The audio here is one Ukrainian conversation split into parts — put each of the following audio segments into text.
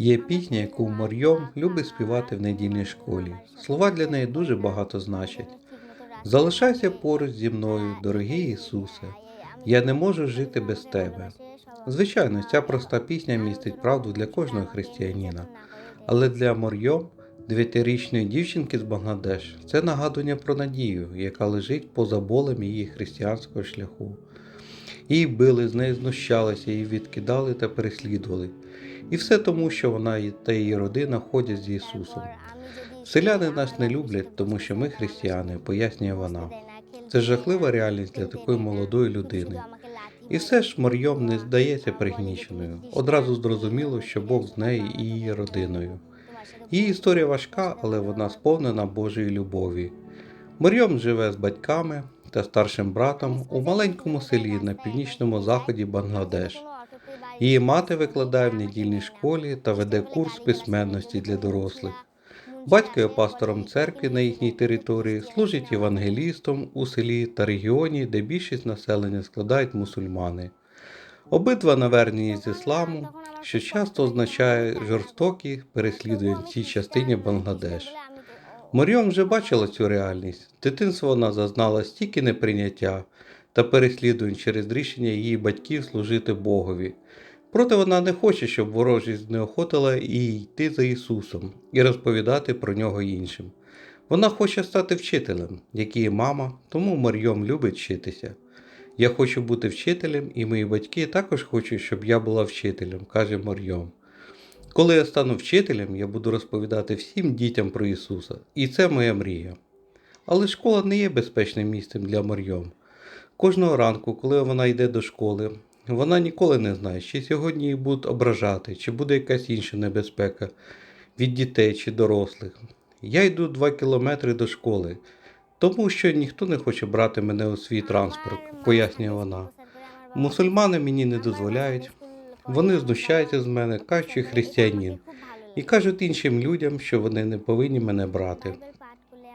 Є пісня, яку Марйом любить співати в недільній школі. Слова для неї дуже багато значать. Залишайся поруч зі мною, дорогий Ісусе. Я не можу жити без тебе. Звичайно, ця проста пісня містить правду для кожного християнина. Але для Марйом, дев'ятирічної дівчинки з Бангладеш, це нагадування про надію, яка лежить поза болем її християнського шляху. Її били, з неї знущалися, її відкидали та переслідували. І все тому, що вона та її родина ходять з Ісусом. Селяни нас не люблять, тому що ми християни, пояснює вона. Це жахлива реальність для такої молодої людини. І все ж Марйом не здається пригніченою. Одразу зрозуміло, що Бог з нею і її родиною. Її історія важка, але вона сповнена Божої любові. Марйом живе з батьками та старшим братом у маленькому селі на північному заході Бангладеш. Її мати викладає в недільній школі та веде курс письменності для дорослих. Батько є пастором церкви на їхній території, служить євангелістом у селі та регіоні, де більшість населення складають мусульмани. Обидва навернені з ісламу, що часто означає жорстокі переслідування в цій частині Бангладеш. Маріом вже бачила цю реальність. В дитинстві вона зазнала стільки неприйняття та переслідувань через рішення її батьків служити Богові. Проте вона не хоче, щоб ворожість знеохотила її йти за Ісусом і розповідати про нього іншим. Вона хоче стати вчителем, як її мама, тому Марйом любить вчитися. Я хочу бути вчителем, і мої батьки також хочуть, щоб я була вчителем, каже Марйом. Коли я стану вчителем, я буду розповідати всім дітям про Ісуса, і це моя мрія. Але школа не є безпечним місцем для Марйом. Кожного ранку, коли вона йде до школи, вона ніколи не знає, чи сьогодні її будуть ображати, чи буде якась інша небезпека від дітей чи дорослих. Я йду два кілометри до школи, тому що ніхто не хоче брати мене у свій транспорт, пояснює вона. Мусульмани мені не дозволяють, вони знущаються з мене, кажуть, що християнин, і кажуть іншим людям, що вони не повинні мене брати.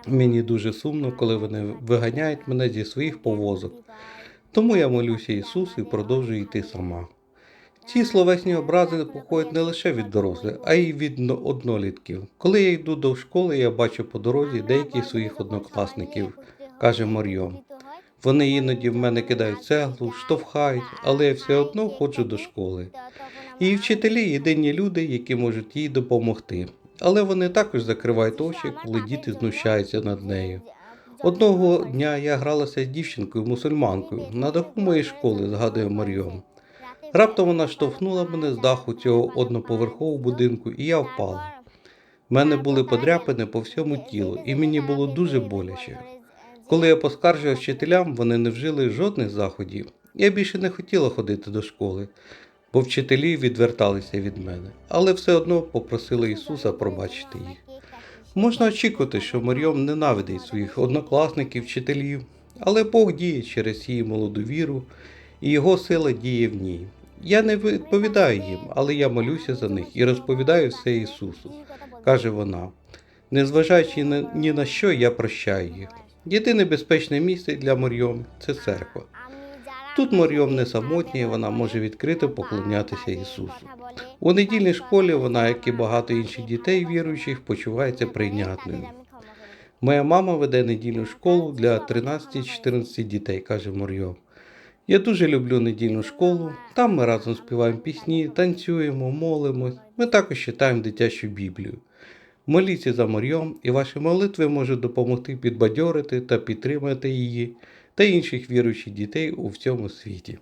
Мені дуже сумно, коли вони виганяють мене зі своїх повозок. Тому я молюся Ісусу і продовжую йти сама. Ці словесні образи походять не лише від дорослих, а й від однолітків. Коли я йду до школи, я бачу по дорозі деяких своїх однокласників, каже Марйом. Вони іноді в мене кидають цеглу, штовхають, але я все одно ходжу до школи. Її вчителі єдині люди, які можуть їй допомогти. Але вони також закривають очі, коли діти знущаються над нею. Одного дня я гралася з дівчинкою мусульманкою на даху моєї школи, згадує Марйом. Раптом вона штовхнула мене з даху цього одноповерхового будинку, і я впала. В мене були подряпини по всьому тілу, і мені було дуже боляче. Коли я поскаржив вчителям, вони не вжили жодних заходів. Я більше не хотіла ходити до школи, бо вчителі відверталися від мене, але все одно попросили Ісуса пробачити їх. Можна очікувати, що Марйом ненавидить своїх однокласників, вчителів, але Бог діє через її молоду віру, і його сила діє в ній. Я не відповідаю їм, але я молюся за них і розповідаю все Ісусу, каже вона. Незважаючи ні на що, я прощаю їх. Єдине безпечне місце для Марйом це церква. Тут Марйом не самотня, і вона може відкрито поклонятися Ісусу. У недільній школі вона, як і багато інших дітей віруючих, почувається прийнятною. Моя мама веде недільну школу для 13-14 дітей, каже Марйом. Я дуже люблю недільну школу. Там ми разом співаємо пісні, танцюємо, молимось. Ми також читаємо дитячу Біблію. Моліться за Марйом, і ваші молитви можуть допомогти підбадьорити та підтримати її та інших віруючих дітей у всьому світі.